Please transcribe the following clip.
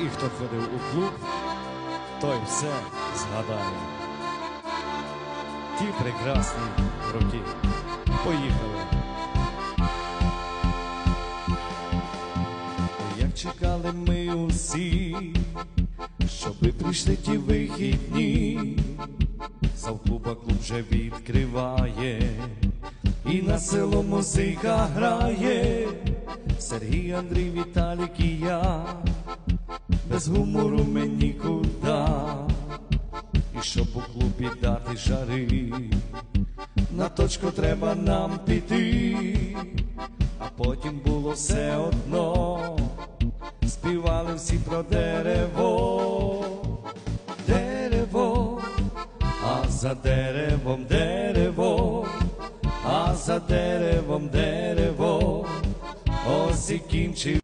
І хто ходив у клуб, той все згадає. Ті прекрасні роки. Поїхали. Як чекали ми усі, щоби прийшли ті вихідні, Совклуба клуб вже відкриває, і на село музика грає, Сергій, Андрій, Віталік і я, без гумору мені нікуди, і щоб у клубі дати жари, на точку треба нам піти, а потім було все одно, співали всі про дерево, дерево, а за деревом дерево, а за деревом дерево, ось і кінчив.